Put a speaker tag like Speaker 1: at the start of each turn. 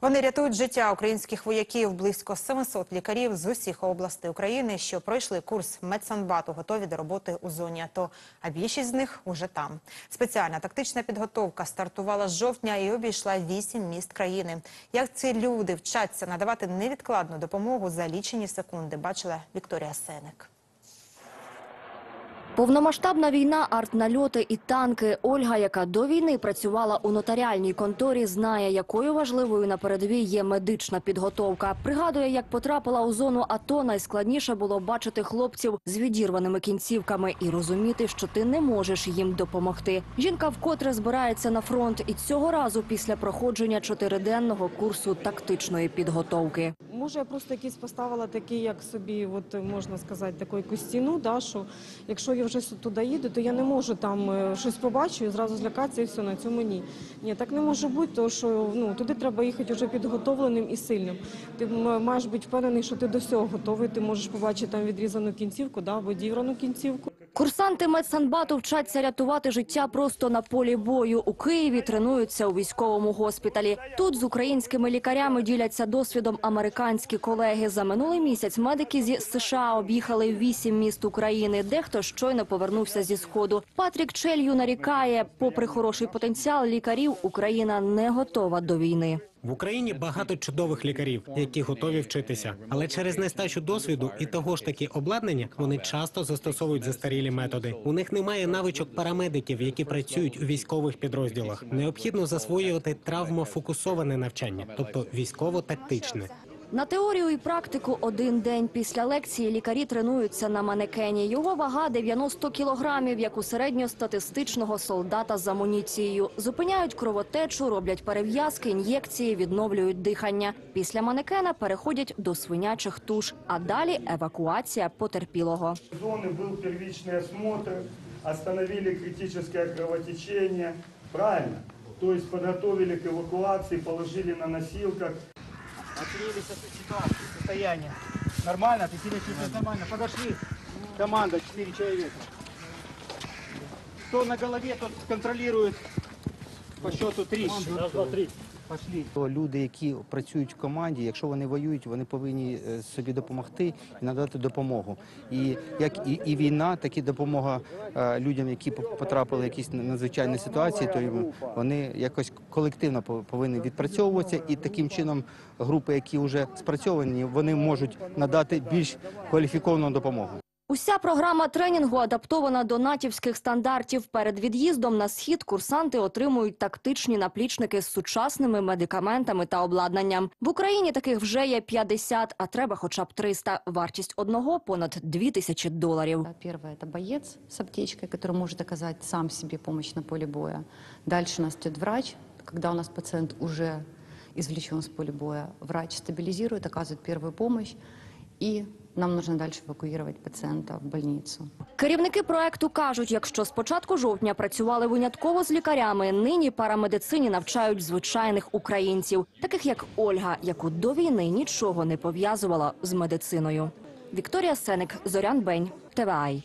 Speaker 1: Вони рятують життя українських вояків. Близько 700 лікарів з усіх областей України, що пройшли курс медсанбату, готові до роботи у зоні АТО. А більшість з них уже там. Спеціальна тактична підготовка стартувала з жовтня і обійшла вісім міст країни. Як ці люди вчаться надавати невідкладну допомогу за лічені секунди, бачила Вікторія Сеник.
Speaker 2: Повномасштабна війна, артнальоти і танки. Ольга, яка до війни працювала у нотаріальній конторі, знає, якою важливою на передовій є медична підготовка. Пригадує, як потрапила у зону АТО, найскладніше було бачити хлопців з відірваними кінцівками і розуміти, що ти не можеш їм допомогти. Жінка вкотре збирається на фронт, і цього разу після проходження чотириденного курсу тактичної підготовки.
Speaker 3: Може, я просто якийсь поставила такий, як собі, от можна сказати, таку якусь стіну, да, що якщо я вже туди їду, то я не можу там е, щось побачу і зразу злякатися і все, на цьому ні. Ні, так не може бути, тому що ну, туди треба їхати вже підготовленим і сильним. Ти маєш бути впевнений, що ти до всього готовий, ти можеш побачити там відрізану кінцівку да, або діврану кінцівку.
Speaker 2: Курсанти медсанбату вчаться рятувати життя просто на полі бою. У Києві тренуються у військовому госпіталі. Тут з українськими лікарями діляться досвідом американські колеги. За минулий місяць медики зі США об'їхали вісім міст України. Дехто щойно повернувся зі сходу. Патрік Челью нарікає, попри хороший потенціал лікарів, Україна не готова до війни.
Speaker 4: В Україні багато чудових лікарів, які готові вчитися, але через нестачу досвіду і того ж таки обладнання вони часто застосовують застарілі методи. У них немає навичок парамедиків, які працюють у військових підрозділах. Необхідно засвоювати травмофокусоване навчання, тобто військово-тактичне.
Speaker 2: На теорію і практику один день після лекції лікарі тренуються на манекені. Його вага 90 кілограмів, як у середньостатистичного солдата з амуніцією. Зупиняють кровотечу, роблять перев'язки, ін'єкції, відновлюють дихання. Після манекена переходять до свинячих туш, а далі евакуація потерпілого.
Speaker 5: зоны был первичный осмотр, остановили критическое кровотечение. Правильно? То есть подготовили к эвакуации, положили на носилках.
Speaker 6: Оценили со- ситуацию, состояние. Нормально, ты себя чувствуешь нормально. Подошли. Команда, 4 человека. Кто на голове, тот контролирует по счету 3. Раз, два, три. Пошли.
Speaker 7: Люди, які працюють в команді, якщо вони воюють, вони повинні е, собі допомогти і надати допомогу. І як і, і війна, так і допомога е, людям, які по- потрапили в якісь надзвичайні ситуації, то вони якось колективно пов- повинні відпрацьовуватися, і таким чином групи, які вже спрацьовані, вони можуть надати більш кваліфіковану допомогу.
Speaker 2: Уся програма тренінгу адаптована до натівських стандартів. Перед від'їздом на схід курсанти отримують тактичні наплічники з сучасними медикаментами та обладнанням. В Україні таких вже є 50, а треба хоча б 300. Вартість одного понад 2 тисячі доларів.
Speaker 8: А Первое – это боец с аптечкой, который может оказать сам себе помощь на поле боя. Дальше у нас идет врач. Когда у нас пациент уже извлечен с поля боя, врач стабилизирует, оказывает первую помощь, и нам нужно дальше эвакуировать пациента в больницу.
Speaker 2: Керівники проекту кажуть, якщо з початку жовтня працювали винятково з лікарями, нині парамедицині навчають звичайних українців, таких як Ольга, яку до війни нічого не пов'язувала з медициною. Вікторія Сеник, Зорян Бень, ТВАЙ.